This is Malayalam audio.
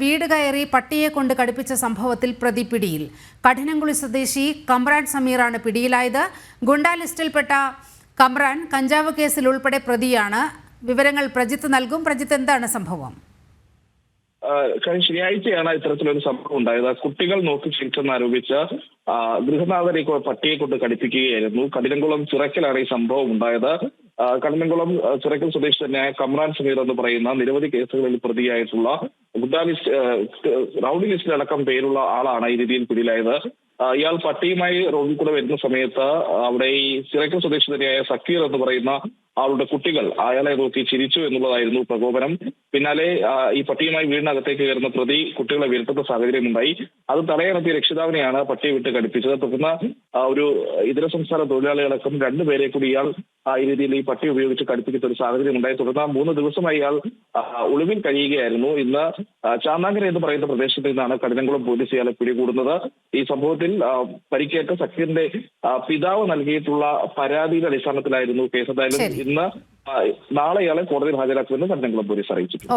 വീട് കയറി പട്ടിയെ കൊണ്ട് കടുപ്പിച്ച സംഭവത്തിൽ പ്രതി പിടിയിൽ. കഠിനംകുളി സ്വദേശി കമ്രാൻ സമീറാണ് പിടിയിലായത്. ഗുണ്ടാ ലിസ്റ്റിൽപ്പെട്ട കമ്രാൻ കഞ്ചാവ് കേസിൽ ഉൾപ്പെടെ പ്രതിയാണ്. വിവരങ്ങൾ പ്രജിത്ത് നൽകും. പ്രജിത്ത് എന്താണ് സംഭവം? കഴിഞ്ഞ ശനിയാഴ്ചയാണ് ഇത്തരത്തിലൊരു സംഭവം ഉണ്ടായത്. കുട്ടികൾ നോക്കി ശിക്ഷെന്ന് ആരോപിച്ച് ഗൃഹനാഥനെ പട്ടിയെ കൊണ്ട് കടിപ്പിക്കുകയായിരുന്നു. കഠിനംകുളം ചിറക്കലാണ് ഈ സംഭവം ഉണ്ടായത്. കഠിനംകുളം ചിറക്കൽ സ്വദേശി തന്നെയായ കമ്രാൻ സമീർ എന്ന് പറയുന്ന നിരവധി കേസുകളിൽ പ്രതിയായിട്ടുള്ള ലിസ്റ്റിൽ റൌഡി ലിസ്റ്റിലടക്കം പേരുള്ള ആളാണ് ഈ രീതിയിൽ പിടിയിലായത്. ഇയാൾ പട്ടിയുമായി റോഡിൽ കൂടെ വരുന്ന സമയത്ത് അവിടെ ഈ ചിറക്കൽ സ്വദേശി തന്നെയായ സക്കീർ എന്ന് പറയുന്ന ആളുടെ കുട്ടികൾ അയാളെ നോക്കി ചിരിച്ചു എന്നുള്ളതായിരുന്നു പ്രകോപനം. പിന്നാലെ ഈ പട്ടിയുമായി വീടിനകത്തേക്ക് കയറുന്ന പ്രതി കുട്ടികളെ വീഴ്ത്തുന്ന സാഹചര്യമുണ്ടായി. അത് തടയാനെത്തിയ രക്ഷിതാവിനെയാണ് പട്ടിയെ വിട്ട് കടിപ്പിച്ചത്. തുടർന്ന് ഒരു ഇതര സംസ്ഥാന തൊഴിലാളികളടക്കം രണ്ടുപേരെ കൂടി ഇയാൾ ഈ രീതിയിൽ ഈ പട്ടി ഉപയോഗിച്ച് കടുപ്പിക്കുന്ന ഒരു സാഹചര്യം ഉണ്ടായി. തുടർന്ന് മൂന്ന് ദിവസമായി ഇയാൾ ഒളിവിൽ കഴിയുകയായിരുന്നു. ഇന്ന് ചാന്നാങ്കര എന്ന് പറയുന്ന പ്രദേശത്ത് നിന്നാണ് കഠിനംകുളം പോലീസ് ഇയാളെ പിടികൂടുന്നത്. ഈ സംഭവത്തിൽ പരിക്കേറ്റ സക്കീറിന്റെ ആ, പിതാവ് നൽകിയിട്ടുള്ള പരാതിയുടെ അടിസ്ഥാനത്തിലായിരുന്നു കേസ്. എന്തായാലും ഇന്ന് നാളെ ഇയാളെ കോടതിയിൽ ഹാജരാക്കുമെന്ന് കഠിനംകുളം പോലീസ് അറിയിച്ചിട്ടുണ്ട്.